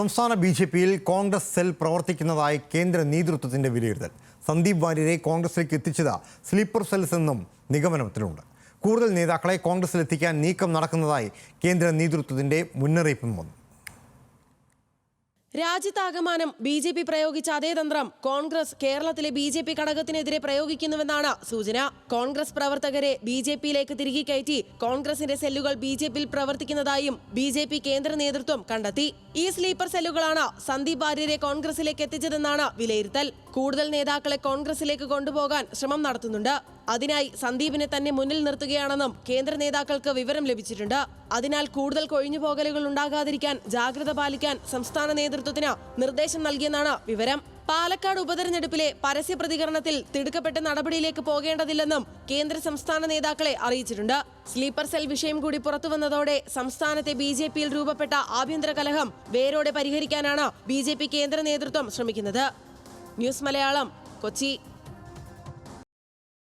സംസ്ഥാന B J പിയിൽ Congress cell പ്രവർത്തിക്കുന്നതായി കേന്ദ്ര നേതൃത്വത്തിന്റെ വിലയിരുത്തൽ. സന്ദീപ് വാര്യരെ കോൺഗ്രസിലേക്ക് എത്തിച്ചത് സ്ലീപ്പർ സെൽസ് എന്നും നിഗമനത്തിലുണ്ട്. കൂടുതൽ നേതാക്കളെ കോൺഗ്രസിലെത്തിക്കാൻ നീക്കം നടക്കുന്നതായി കേന്ദ്ര നേതൃത്വത്തിന്റെ മുന്നറിയിപ്പും വന്നു. രാജ്യത്താകമാനം ബി ജെ പി പ്രയോഗിച്ച അതേ തന്ത്രം കോൺഗ്രസ് കേരളത്തിലെ ബി ജെ പി ഘടകത്തിനെതിരെ പ്രയോഗിക്കുന്നുവെന്നാണ് സൂചന. കോൺഗ്രസ് പ്രവർത്തകരെ ബി ജെ പിയിലേക്ക് തിരികെ കയറ്റി കോൺഗ്രസിന്റെ സെല്ലുകൾ ബി ജെ പിയിൽ പ്രവർത്തിക്കുന്നതായും ബി ജെ പി കേന്ദ്ര നേതൃത്വം കണ്ടെത്തി. ഈ സ്ലീപ്പർ സെല്ലുകളാണ് സന്ദീപ് വാര്യരെ കോൺഗ്രസിലേക്ക് എത്തിച്ചതെന്നാണ് വിലയിരുത്തൽ. കൂടുതൽ നേതാക്കളെ കോൺഗ്രസിലേക്ക് കൊണ്ടുപോകാൻ ശ്രമം നടത്തുന്നുണ്ട്. അതിനായി സന്ദീപിനെ തന്നെ മുന്നിൽ നിർത്തുകയാണെന്നും കേന്ദ്ര നേതാക്കൾക്ക് വിവരം ലഭിച്ചിട്ടുണ്ട്. അതിനാൽ കൂടുതൽ കൊഴിഞ്ഞുപോകലുകൾ ഉണ്ടാകാതിരിക്കാൻ ജാഗ്രത പാലിക്കാൻ സംസ്ഥാന നേതൃത്വത്തിന് നിർദ്ദേശം നൽകിയെന്നാണ് വിവരം. പാലക്കാട് ഉപതെരഞ്ഞെടുപ്പിലെ പരസ്യ പ്രതികരണത്തിൽ തിടുക്കപ്പെട്ട നടപടിയിലേക്ക് പോകേണ്ടതില്ലെന്നും കേന്ദ്ര സംസ്ഥാന നേതാക്കളെ അറിയിച്ചിട്ടുണ്ട്. സ്ലീപ്പർ സെൽ വിഷയം കൂടി പുറത്തുവന്നതോടെ സംസ്ഥാനത്തെ ബി ജെ പിയിൽ രൂപപ്പെട്ട ആഭ്യന്തര കലഹം വേരോടെ പരിഹരിക്കാനാണ് ബി കേന്ദ്ര നേതൃത്വം ശ്രമിക്കുന്നത്. ന്യൂസ് മലയാളം കൊച്ചി.